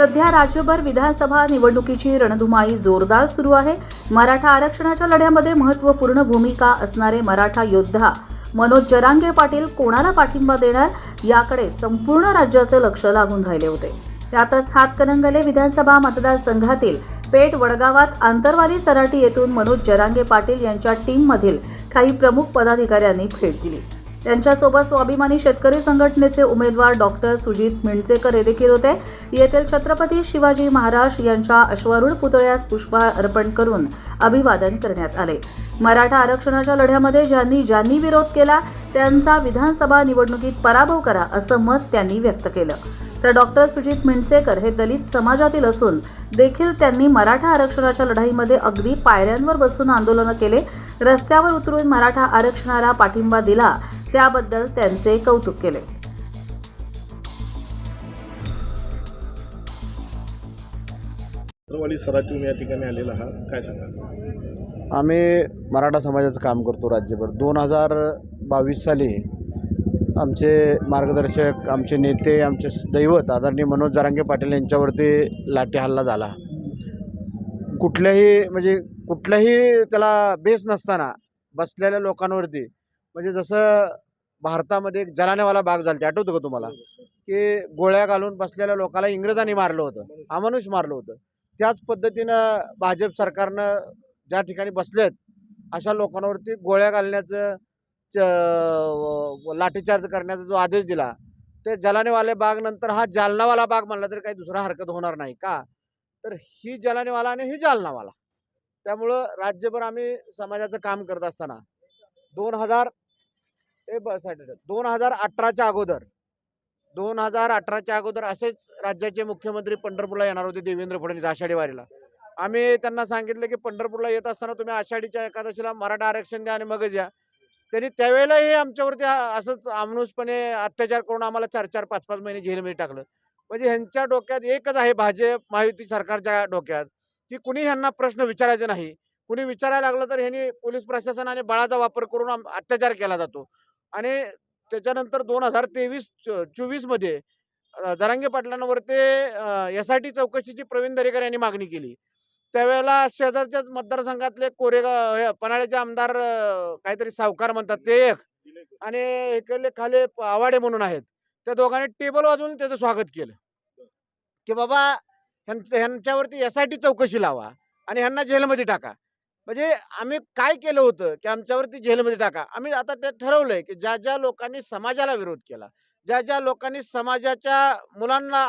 सध्या राज्यभर विधानसभा निवडणुकीची रणधुमाळी जोरदार सुरू आहे. मराठा आरक्षणाच्या लढ्यामध्ये महत्त्वपूर्ण भूमिका असणारे मराठा योद्धा मनोज जरांगे पाटील कोणाला पाठिंबा देणार याकडे संपूर्ण राज्याचे लक्ष लागून राहिले होते. त्यातच हातकणंगले विधानसभा मतदारसंघातील पेठ वडगावात आंतरवाली सराटी येथून मनोज जरांगे पाटील यांच्या टीममधील काही प्रमुख पदाधिकाऱ्यांनी भेट दिली. त्यांच्यासोबत स्वाभिमानी शेतकरी संघटनेचे उमेदवार डॉक्टर सुजित मिणचेकर हे देखील होते. येथील छत्रपती शिवाजी महाराज यांच्या अश्वारूढ पुतळ्यास पुष्पहार अर्पण करून अभिवादन करण्यात आले. मराठा आरक्षणाच्या लढ्यामध्ये ज्यांनी ज्यांनी विरोध केला त्यांचा विधानसभा निवडणुकीत पराभव करा असं मत त्यांनी व्यक्त केलं. तर डॉक्टर सुजित मिणचेकर हे दलित समाजातील असून देखील त्यांनी मराठा आरक्षणाच्या लढाईमध्ये अगदी पायऱ्यांवर बसून आंदोलनं केले. रस्त्यावर उतरून मराठा आरक्षणाला पाठिंबा दिला त्याबद्दल त्यांचे कौतुक केले. या ठिकाणी आलेला हा काय सांगा आम्ही मराठा समाजाचं काम करतो राज्यभर. दोन हजार बावीस साली आमचे मार्गदर्शक आमचे नेते आमचे दैवत आदरणीय मनोज जरांगे पाटील यांच्यावरती लाठी हल्ला झाला. कुठल्याही म्हणजे कुठल्याही त्याला बेस नसताना बसलेल्या लोकांवरती म्हणजे जसं भारतामध्ये एक जलानेवाला बाग झाली आठवतं का तुम्हाला? की गोळ्या घालून बसलेल्या लोकाला इंग्रजांनी मारलं होतं अमानुष मारलं होतं. त्याच पद्धतीनं भाजप सरकारनं ज्या ठिकाणी बसलेत अशा लोकांवरती गोळ्या घालण्याचं च- लाठीचार्ज करण्याचा जो आदेश दिला ते जलानेवाले बाग नंतर हा जालनावाला बाग म्हणला तरी काही दुसरा हरकत होणार नाही का? तर ही जलानेवाला आणि ही जालनावाला. त्यामुळं राज्यभर आम्ही समाजाचं काम करत असताना दोन हजार दोन हजार अठराच्या अगोदर. दोन हजार अठराच्या अगोदर असेच राज्याचे मुख्यमंत्री पंढरपूरला येणार होते देवेंद्र फडणवीस आषाढी वारीला. आम्ही त्यांना सांगितलं की पंढरपूरला येत असताना तुम्ही आषाढीच्या एकादशीला मराठा आरक्षण द्या आणि मगच या त्यांनी त्यावेळेलाही आमच्यावरती असंच आमनुसपणे अत्याचार करून आम्हाला चार चार पाच पाच महिने जेलमध्ये टाकलं. म्हणजे ह्यांच्या डोक्यात एकच आहे भाजप महायुती सरकारच्या डोक्यात की कुणी ह्यांना प्रश्न विचारायचे नाही. कुणी विचारायला लागलं तर ह्यांनी पोलीस प्रशासन आणि बळाचा वापर करून अत्याचार केला जातो. आणि त्याच्यानंतर दोन हजार तेवीस चोवीसमध्ये अ, जरांगे पाटलांवरती एस आय टी चौकशीची प्रवीण दरेकर यांनी मागणी केली. त्यावेळेला शेजारच्याच मतदारसंघातले कोरेगाव हे पन्हाळ्याचे आमदार काहीतरी सावकार म्हणतात ते एक आणि इकडले खाले आवाडे म्हणून आहेत. त्या दोघांनी टेबल वाजवून त्याचं स्वागत केलं. की बाबा ह्यांच्यावरती एस आय टी चौकशी लावा आणि ह्यांना जेलमध्ये टाका. म्हणजे आम्ही काय केलं होतं की आमच्यावरती जेलमध्ये टाका. आम्ही आता ते ठरवलंय की ज्या ज्या लोकांनी समाजाला विरोध केला ज्या ज्या लोकांनी समाजाच्या मुलांना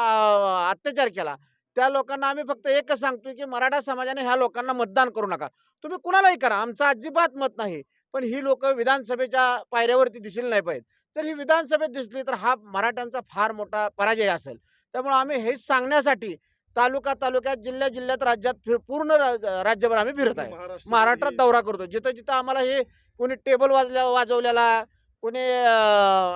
अत्याचार केला त्या लोकांना आम्ही फक्त एकच सांगतोय की मराठा समाजाने ह्या लोकांना मतदान करू नका. तुम्ही कुणालाही करा आमचं अजिबात मत नाही. पण ही लोक विधानसभेच्या पायऱ्यावरती दिसली नाही पाहिजेत. तर ही विधानसभेत दिसली तर हा मराठ्यांचा फार मोठा पराजय असेल. त्यामुळे आम्ही हेच सांगण्यासाठी तालुका तालुक्यात जिल्ह्या जिल्ह्यात राज्यात फिर पूर्ण राज्यभर आम्ही फिरत आहे. महाराष्ट्रात दौरा करतो. जिथं जिथं आम्हाला हे कोणी टेबल वाजल्या वाजवलेला कोणी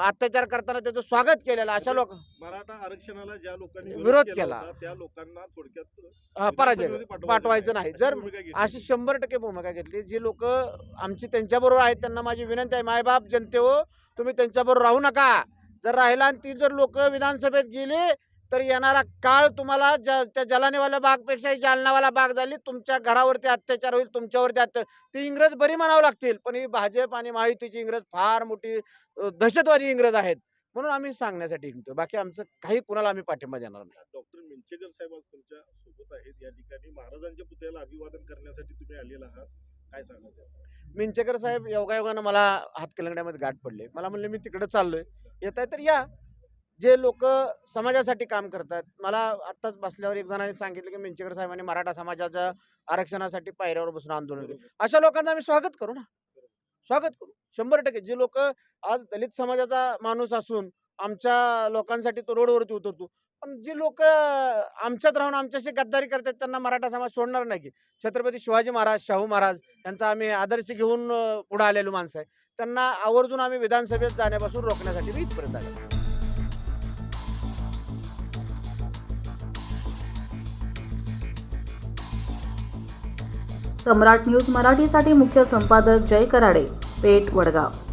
अत्याचार करताना त्याचं स्वागत केलेलं अशा लोक मराठा आरक्षणाला ज्या लोकांनी विरोध केला. त्या लोकांना थोडक्यात पराजय पाठवायचं नाही. जर. अशी शंभर टक्के भूमिका घेतली. जी लोक आमची त्यांच्याबरोबर आहेत त्यांना माझी विनंती आहे मायबाप जनते हो तुम्ही त्यांच्याबरोबर राहू नका. जर राहिला आणि ती जर लोक विधानसभेत गेली तर येणारा काळ तुम्हाला ज- त्या जलानेवाल्या बागपेक्षाही जालनावाला बाग झाली तुमच्या घरावरती अत्याचार होईल तुमच्यावरती अत्याचार ती इंग्रज बरी म्हणावं लागतील पण ही भाजप आणि महायुतीची इंग्रज फार मोठी दहशतवादी इंग्रज आहेत म्हणून आम्ही सांगण्यासाठी हिंडतो बाकी आमचं काही कुणाला आम्ही पाठिंबा देणार नाही. डॉक्टर मिंचेकर साहेब आज तुमच्यासोबत आहेत या ठिकाणी महाराजांच्या पुतळ्याला अभिवादन करण्यासाठी तुम्ही आलेला आहात काय सांगा मिंचेकर साहेब योगायोगानं मला हातकलंगड्यामध्ये गाठ पडले. मला म्हणले मी तिकडे चाललोय. येत आहे तर या. जे लोक समाजासाठी काम करतात. मला आत्ताच बसल्यावर एक जणांनी सांगितलं की मिंचेकर साहेबांनी मराठा समाजाच्या आरक्षणासाठी पायऱ्यावर बसून आंदोलन केलं. अशा लोकांचं आम्ही स्वागत करू ना. स्वागत करू. शंभर टक्के. जे लोक आज दलित समाजाचा माणूस असून आमच्या लोकांसाठी तो रोडवरती उतरतो. पण जे लोक आमच्यात राहून आमच्याशी गद्दारी करतात त्यांना मराठा समाज सोडणार नाही की. छत्रपती शिवाजी महाराज शाहू महाराज यांचा आम्ही आदर्श घेऊन पुढे आलेलो माणसं आहे. त्यांना आवर्जून आम्ही विधानसभेत जाण्यापासून रोखण्यासाठी मी इथपर्यंत आलो. सम्राट न्यूज मराठीसाठी मुख्य संपादक जय कराडे पेठ वडगाव.